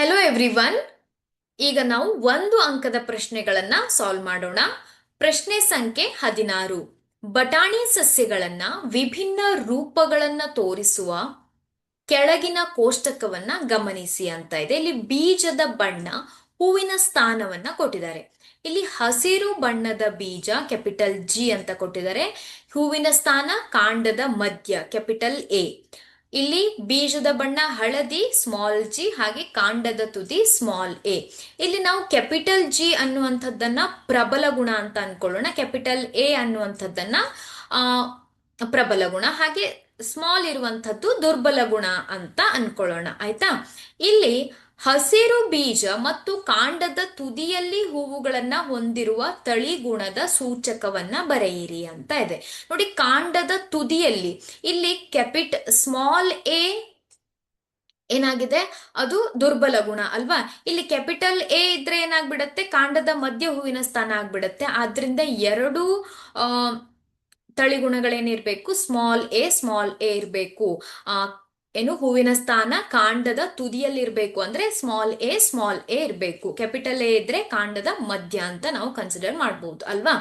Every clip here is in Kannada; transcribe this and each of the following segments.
ಹೆಲೋ ಎವ್ರಿವನ್ ಈಗ ನಾವು ಒಂದು ಅಂಕದ ಪ್ರಶ್ನೆಗಳನ್ನ ಸಾಲ್ವ್ ಮಾಡೋಣ. ಪ್ರಶ್ನೆ ಸಂಖ್ಯೆ ಹದಿನಾರು. ಬಟಾಣಿ ಸಸ್ಯಗಳನ್ನ ವಿಭಿನ್ನ ರೂಪಗಳನ್ನ ತೋರಿಸುವ ಕೆಳಗಿನ ಕೋಷ್ಟಕವನ್ನ ಗಮನಿಸಿ ಅಂತ ಇದೆ. ಇಲ್ಲಿ ಬೀಜದ ಬಣ್ಣ ಹೂವಿನ ಸ್ಥಾನವನ್ನ ಕೊಟ್ಟಿದ್ದಾರೆ. ಇಲ್ಲಿ ಹಸಿರು ಬಣ್ಣದ ಬೀಜ, ಕ್ಯಾಪಿಟಲ್ ಜಿ ಅಂತ ಕೊಟ್ಟಿದ್ದಾರೆ. ಹೂವಿನ ಸ್ಥಾನ ಕಾಂಡದ ಮಧ್ಯ, ಕ್ಯಾಪಿಟಲ್ ಎ ಇಲ್ಲಿ ಬೀಜದ ಬಣ್ಣ ಹಳದಿ ಸ್ಮಾಲ್ ಜಿ ಹಾಗೆ ಕಾಂಡದ ತುದಿ ಸ್ಮಾಲ್ ಎ ಇಲ್ಲಿ ನಾವು ಕ್ಯಾಪಿಟಲ್ ಜಿ ಅನ್ನುವಂಥದ್ದನ್ನ ಪ್ರಬಲ ಗುಣ ಅಂತ ಅನ್ಕೊಳ್ಳೋಣ. ಕ್ಯಾಪಿಟಲ್ ಎ ಅನ್ನುವಂಥದ್ದನ್ನ ಪ್ರಬಲ ಗುಣ ಹಾಗೆ ಸ್ಮಾಲ್ ಇರುವಂಥದ್ದು ದುರ್ಬಲ ಗುಣ ಅಂತ ಅನ್ಕೊಳ್ಳೋಣ. ಆಯ್ತಾ? ಇಲ್ಲಿ ಹಸಿರು ಬೀಜ ಮತ್ತು ಕಾಂಡದ ತುದಿಯಲ್ಲಿ ಹೂವುಗಳನ್ನ ಹೊಂದಿರುವ ತಳಿ ಗುಣದ ಸೂಚಕವನ್ನ ಬರೆಯಿರಿ ಅಂತ ಇದೆ. ನೋಡಿ, ಕಾಂಡದ ತುದಿಯಲ್ಲಿ ಇಲ್ಲಿ ಕ್ಯಾಪಿಟ್ ಸ್ಮಾಲ್ ಎ ಏನಾಗಿದೆ? ಅದು ದುರ್ಬಲ ಗುಣ ಅಲ್ವಾ? ಇಲ್ಲಿ ಕ್ಯಾಪಿಟಲ್ ಎ ಇದ್ರೆ ಏನಾಗ್ಬಿಡತ್ತೆ? ಕಾಂಡದ ಮಧ್ಯ ಹೂವಿನ ಸ್ಥಾನ ಆಗ್ಬಿಡತ್ತೆ. ಆದ್ರಿಂದ ಎರಡು ತಳಿಗುಣಗಳೇನಿರ್ಬೇಕು? ಸ್ಮಾಲ್ ಎ ಸ್ಮಾಲ್ ಎ ಇರಬೇಕು. ಆ ಏನು? ಹೂವಿನ ಸ್ಥಾನ ಕಾಂಡದ ತುದಿಯಲ್ಲಿ ಇರಬೇಕು ಅಂದ್ರೆ ಸ್ಮಾಲ್ ಎ ಸ್ಮಾಲ್ ಎ ಇರಬೇಕು. ಕ್ಯಾಪಿಟಲ್ ಎ ಇದ್ರೆ ಕಾಂಡದ ಮಧ್ಯ ಅಂತ ನಾವು ಕನ್ಸಿಡರ್ ಮಾಡಬಹುದು ಅಲ್ವಾ?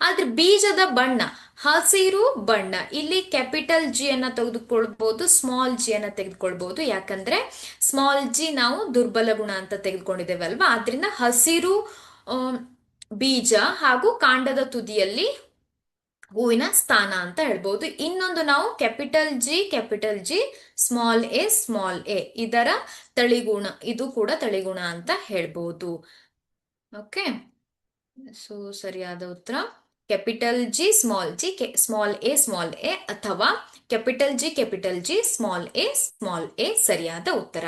ಆದ್ರೆ ಬೀಜದ ಬಣ್ಣ, ಹಸಿರು ಬಣ್ಣ, ಇಲ್ಲಿ ಕ್ಯಾಪಿಟಲ್ ಜಿ ಅನ್ನ ತೆಗೆದುಕೊಳ್ಬಹುದು ಸ್ಮಾಲ್ ಜಿ ಅನ್ನ ತೆಗೆದುಕೊಳ್ಬಹುದು ಯಾಕಂದ್ರೆ ಸ್ಮಾಲ್ ಜಿ ನಾವು ದುರ್ಬಲ ಗುಣ ಅಂತ ತೆಗೆದುಕೊಂಡಿದ್ದೇವೆ ಅಲ್ವಾ ಆದ್ರಿಂದ ಹಸಿರು ಬೀಜ ಹಾಗೂ ಕಾಂಡದ ತುದಿಯಲ್ಲಿ ಹೂವಿನ ಸ್ಥಾನ ಅಂತ ಹೇಳ್ಬೋದು. ಇನ್ನೊಂದು ನಾವು capital G capital G small a small a ಇದರ ತಳಿಗುಣ, ಇದು ಕೂಡ ತಳಿಗುಣ ಅಂತ ಹೇಳ್ಬೋದು. ಓಕೆ ಸೊ ಸರಿಯಾದ ಉತ್ತರ. Capital G small g small a small a ಅಥವಾ capital G capital G small a small a ಸರಿಯಾದ ಉತ್ತರ.